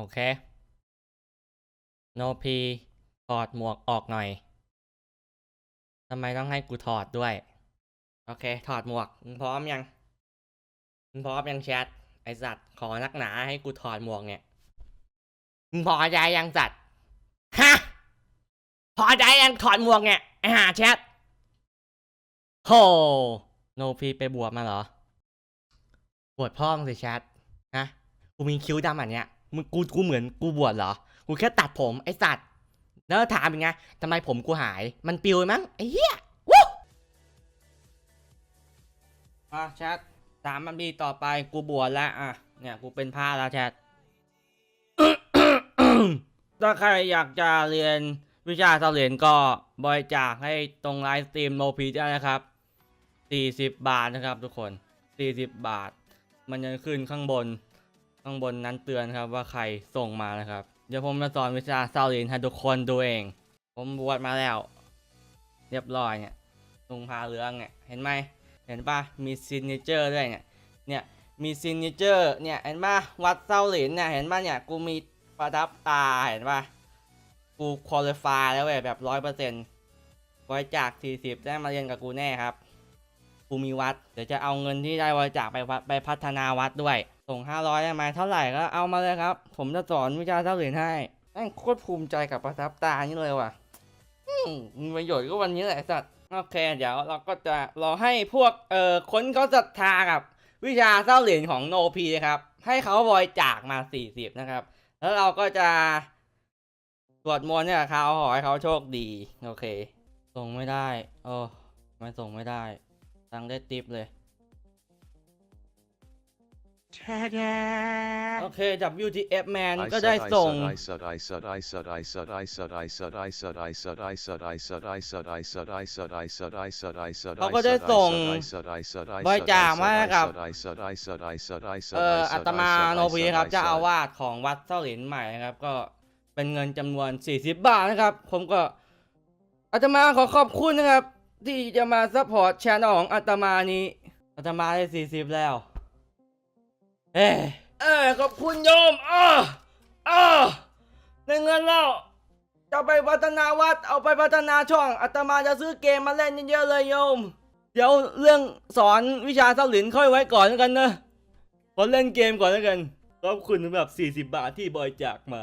โอเค โนพีถอดหมวกออกหน่อยทำไมต้องให้กูถอดด้วย โอเค ถอดหมวกมึงพร้อมยังมึงพร้อมยังแชทไอสัตว์ขอนักหนาให้กูถอดหมวกเนี่ยมึงพอใจยังสัตว์ฮะพอใจยังถอดหมวกเนี่ยไอหาแชทโหโนพีไปบวชมาเหรอ บวชพ่องสิแชทนะกูมีคิ้วดำอันเนี้ย มึงกูกูเหมือนกูบวชเหรอ กูแค่ตัดผมไอสัตว์ แล้วถามเป็นไงทำไมผมกูหาย มันปิวมั้งไอ้เหี้ยวู้อะแชทสามมันบีต่อไปกูบวชแล้วอะ เนี่ยกูเป็นพระแล้วแชทถ้าใครอยากจะเรียนวิชาเสลียนก็บริจาคให้ตรงไลฟ์สตรีมโมพีได้นะครับ40 บาทนะครับทุกคน 40 บาท มันจะขึ้นข้างบน ข้างบนนั้นเตือนครับว่าใครส่งมานะครับ เดี๋ยวผมจะสอนวิชาเซาลินให้ทุกคนดูเอง ผมบวชมาแล้ว เรียบร้อยเนี่ยลุงพาเรืองเนี่ยเห็นไหมเห็นปะมีซินเนเจอร์ด้วยเนี่ยเนี่ยมีซินเนเจอร์เนี่ยเห็นปะวัดเซาลินเนี่ยเห็นปะเนี่ยกูมีประดับตาเห็นปะกูคุริฟายแล้วเว้ยแบบร้อยเปอร์เซ็นต์บริจาค40ได้มาเรียนกับกูแน่ครับ กูมีวัด เดี๋ยวจะเอาเงินที่ได้บริจาคไปไปพัฒนาวัดด้วย ส่ง500ได้ไหมเท่าไหร่ก็เอามาเลยครับ ผมจะสอนวิชาเท่าเหรียญให้แม่งโคตรภูมิใจกับประทับตานี่เลยว่ะอืมมีประโยชน์ก็วันนี้แหละสัตว์โอเค เดี๋ยวเราก็จะรอให้พวกเอ่อคนเขาศรัทธากับ วิชาเท่าเหรียญของโนพีนะครับ ให้เขาบริจาคมา40นะครับ แล้วเราก็จะสวดมนต์เนี่ยเขาขอให้เขาโชคดี โอเค ส่งไม่ได้ โอ้ไม่ส่งไม่ได้ ตังได้ติปเลย โอเค WTF man ก็ได้ส่ง เขาก็ได้ส่งบริจาคมาให้กับเอ่ออาตมาโนบีครับเจ้าอาวาสของวัดเส้าหลินใหม่นะครับ ก็เป็นเงินจำนวน 40 บาทนะครับ ผมก็อาตมาขอขอบคุณนะครับ ที่จะมาซัพพอร์ตชาแนลของอาตมานี้อาตมาได้ 40 แล้ว เอ้เออขอบคุณโยมอ้ออ้อในเงินเล้วจะไปพัฒนาวัดเอาไปพัฒนาช่องอาตมาจะซื้อเกมมาเล่นเยอะๆเลยโยม เดี๋ยวเรื่องสอนวิชาเท่าหลินค่อยไว้ก่อนแล้วกันนะขอเล่นเกมก่อนแล้วกันขอบคุณสำหรับ 40 บาทที่บริจาคมา